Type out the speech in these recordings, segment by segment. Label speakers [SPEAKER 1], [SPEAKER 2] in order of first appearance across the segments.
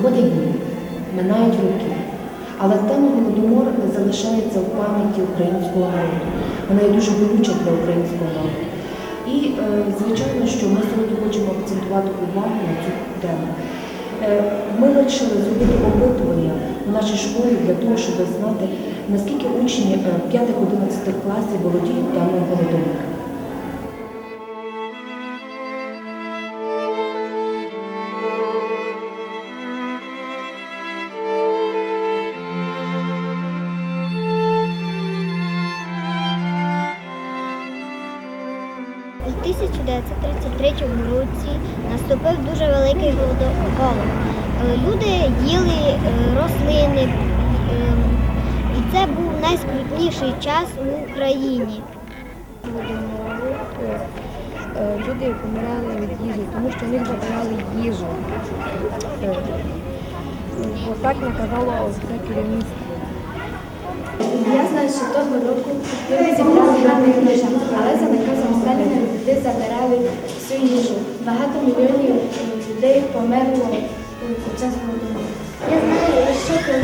[SPEAKER 1] Проходять дні, минають роки. Але тема Голодомор залишається в пам'яті українського народу. Вона є дуже болюча для українського народу. І, е, звичайно, що ми сьогодні хочемо акцентувати увагу на цю тему. Е, Ми вирішили зробити опитування в нашій школі для того, щоб знати, наскільки учні 5-11 класів володіють темою голодомору.
[SPEAKER 2] 1933 році наступив дуже великий голод. Е, Люди їли е, рослини, е, і це був найскрутніший час в Україні.
[SPEAKER 3] Люди помирали від їжі, тому що в них забирали їжу. Е, Бо так наказало це керівництво.
[SPEAKER 4] Я знаю, що того року люди зібрали їжа, але за наказом Сталіна люди забирали їжу. Багато мільйонів е, людей померло е, під час голодомору.
[SPEAKER 2] Я знаю, що коли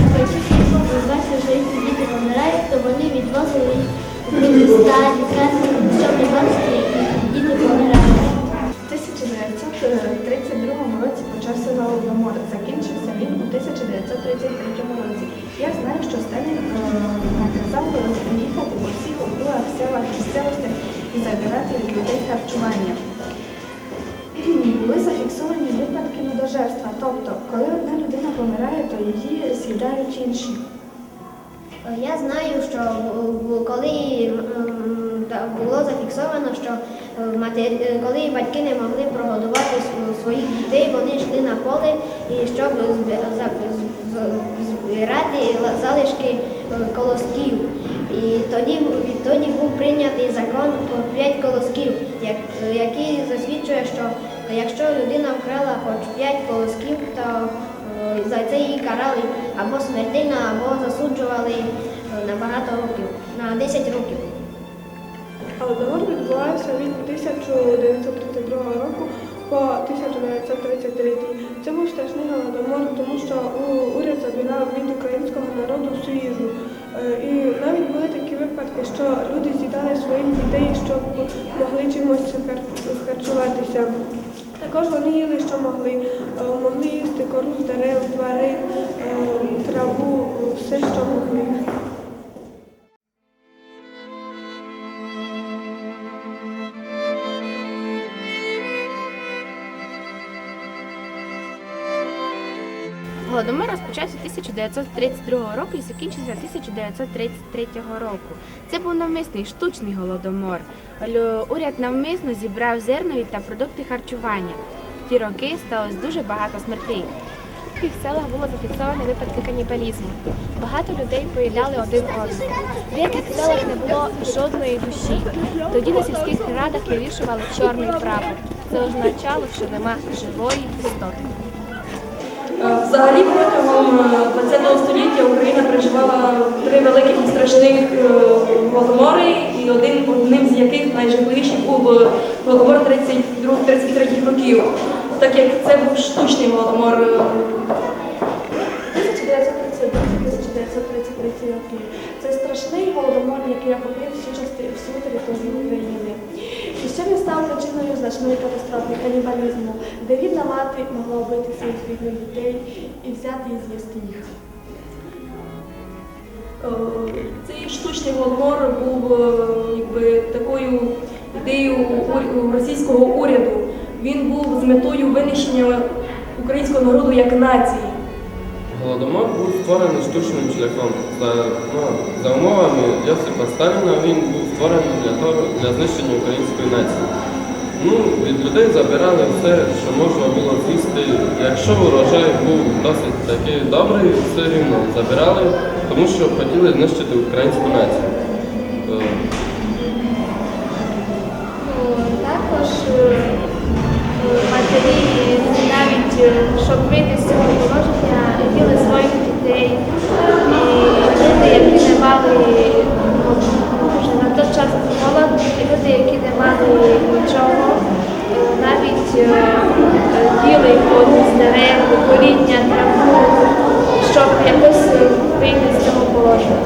[SPEAKER 2] бачили, що їхні діти помирають, то вони відвозили їх в міста, лікарні, щоб не бачити, як діти помирають.
[SPEAKER 4] У 1932 році почався голодомор. Закінчився він у 1933 році. Я знаю, що Сталін е, наказав їхати по всіх округах, селах, місцевостях і забирати від людей харчування. Помирає, то її з'їдають інші.
[SPEAKER 2] Е, Я знаю, що коли було зафіксовано, що е, е, коли батьки не могли прогодувати своїх дітей, вони йшли на поле щоб збирати залишки колосків. І тоді, відтоді був прийнятий закон про 5 колосків, який засвідчує, що якщо людина вкрала хоч 5 колосків, то за це її карали або смертельно, або засуджували е, на багато років, на 10 років.
[SPEAKER 5] Голодомор відбувався від 1932 року по 1933. Це був страшний голодомор, тому що уряд забирав від українського народу всю їжу. Е, І навіть були такі випадки, що люди з'їдали своїх дітей, щоб могли чимось харчуватися. Також вони їли, що могли. Е, Могли їсти кору з дерев, тварин,
[SPEAKER 3] Голодомор розпочався 1932 року і закінчився 1933 року. Це був навмисний штучний голодомор. Уряд навмисно зібрав зернові та продукти харчування. В ті роки сталося дуже багато смертей.
[SPEAKER 6] В таких селах було зафіксовано випадки канібалізму. Багато людей поїдали один одного. В деяких селах не було жодної душі. Тоді на сільських радах вивішували чорний прапор. Це означало, що нема живої істоти.
[SPEAKER 7] Е, Взагалі протягом е, ХХ століття Україна переживала три великих і страшних е, голодомори, і один одним з яких найжахливіший був е, голодомор 32-33 років, так як це був штучний голодомор. е,
[SPEAKER 5] 1932-1933 роки. Це страшний голодомор, який охопив всю частину всю територію України. Він став причиною значної катастрофи канібалізму, де рідна мати могла вбити своїх рідних дітей і взяти і з'їсти їх.
[SPEAKER 7] Е, Цей штучний голодомор був е, якби такою ідеєю російського уряду. Він був з метою винищення українського народу як нації.
[SPEAKER 8] Голодомор був створений штучним шляхом. За, ну, за умовами Йосипа Сталіна він був створений для того для знищення української нації. Ну, від людей забирали все, що можна було з'їсти. Якщо урожай був досить такий добрий, все рівно забирали, тому що хотіли знищити українську націю. Е,
[SPEAKER 4] Також е, матері е, щоб вийти з цього положення, їли своїх дітей. І люди, які не мали ну, на той час голод, і люди, які не мали нічого, е, навіть
[SPEAKER 6] навіть е, е, з дерев, коріння, траву, щоб якось е, вийти з цього положення.